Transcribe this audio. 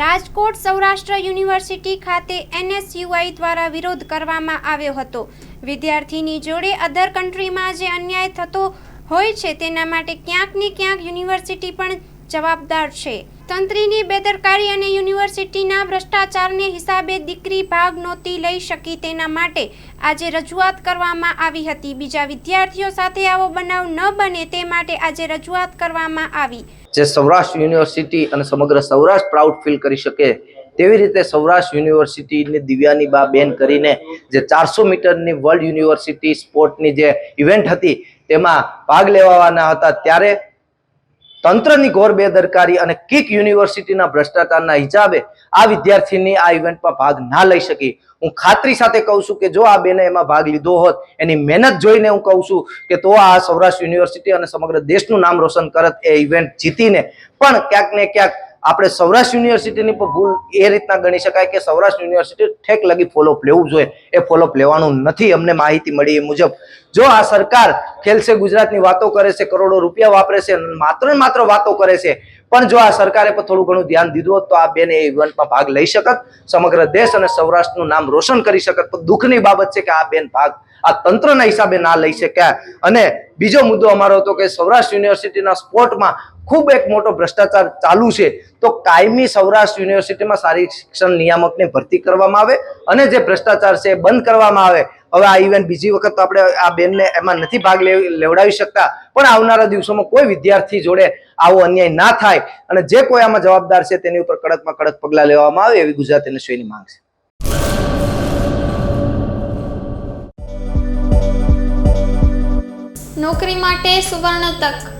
Rajkot Saurashtra university ખાતે NSUI દ્વારા વિરોધ કરવામાં આવ્યો હતો. વિદ્યાર્થીની જોડે અધર કન્ટ્રીમાં જે અન્યાય થતો હોય છે, તેના માટે ક્યાંક ને ક્યાંક યુનિવર્સિટી પણ જવાબદાર છે. તંત્રીની બેદરકારી અને યુનિવર્સિટીના ભ્રષ્ટાચારને હિસાબે દીકરી ભાગ નહોતી લઈ શકી તેના માટે આજે રજૂઆત કરવામાં આવી હતી. બીજા વિદ્યાર્થીઓ સાથે આવો બનાવ ન બને તે માટે આજે રજૂઆત કરવામાં આવી. જે સૌરાષ્ટ્ર યુનિવર્સિટી અને સમગ્ર સૌરાષ્ટ્ર પ્રાઉડ ફીલ કરી શકે તેવી રીતે સૌરાષ્ટ્ર યુનિવર્સિટીની દિવ્યાની બા બેન કરીને જે ચારસો મીટરની વર્લ્ડ યુનિવર્સિટી સ્પોર્ટની જે ઇવેન્ટ હતી તેમાં ભાગ લેવાના હતા. ત્યારે તંત્રની ઘોર બેદરકારી અને કિક યુનિવર્સિટીના ભ્રષ્ટાચારના હિસાબે આ વિદ્યાર્થીની આ ઇવેન્ટમાં ભાગ ના લઈ શકી. હું ખાતરી સાથે કહું છું કે જો આ બેને એમાં ભાગ લીધો હોત, એની મહેનત જોઈને હું કહું છું કે તો આ સૌરાષ્ટ્ર યુનિવર્સિટી અને સમગ્ર દેશનું નામ રોશન કરત એ ઇવેન્ટ જીતીને. પણ ક્યાંક ને ક્યાંક આપણે સૌરાષ્ટ્ર યુનિવર્સિટીની પણ ભૂલ એ રીતના ગણી શકાય કે સૌરાષ્ટ્ર યુનિવર્સિટી ઠેક લગી ફોલોઅપ લેવું જોઈએ. એ ફોલોઅપ લેવાનું નથી. અમને માહિતી મળી એ મુજબ. જો આ સરકાર ખેલશે, ગુજરાતની વાતો કરે છે, કરોડો રૂપિયા વાપરે છે, માત્ર ને માત્ર વાતો કરે છે, પણ જો આ સરકારે પણ થોડું ઘણું ધ્યાન દીધું હોત તો આ બેન એ ઇવેન્ટમાં ભાગ લઈ શકત. સમગ્ર દેશ અને સૌરાષ્ટ્રનું નામ રોશન કરી શકત. પણ દુઃખની બાબત છે કે આ બેન ભાગ આ તંત્રના હિસાબે ના લઈ શક્યા. અને બીજો મુદ્દો અમારો હતો કે સૌરાષ્ટ્ર યુનિવર્સિટીના સ્પોર્ટમાં ખૂબ એક મોટો ભ્રષ્ટાચાર ચાલુ છે, તો કાયમી સૌરાષ્ટ્ર યુનિવર્સિટીમાં સારી શિક્ષણ નિયામકની ભરતી કરવામાં આવે અને જે ભ્રષ્ટાચાર છે એ બંધ કરવામાં આવે. હવે આ ઇવેન્ટ બીજી વખત તો આપણે આ બેનને એમાં નથી ભાગ લેવડાવી શકતા, પણ આવનારા દિવસોમાં કોઈ વિદ્યાર્થી જોડે આવો અન્યાય ના થાય અને જે કોઈ આમાં જવાબદાર છે તેની ઉપર કડકમાં કડક પગલાં લેવામાં આવે એવી ગુજરાત યુનિવર્સિટીની માંગ છે. નોકરી માટે સુવર્ણ તક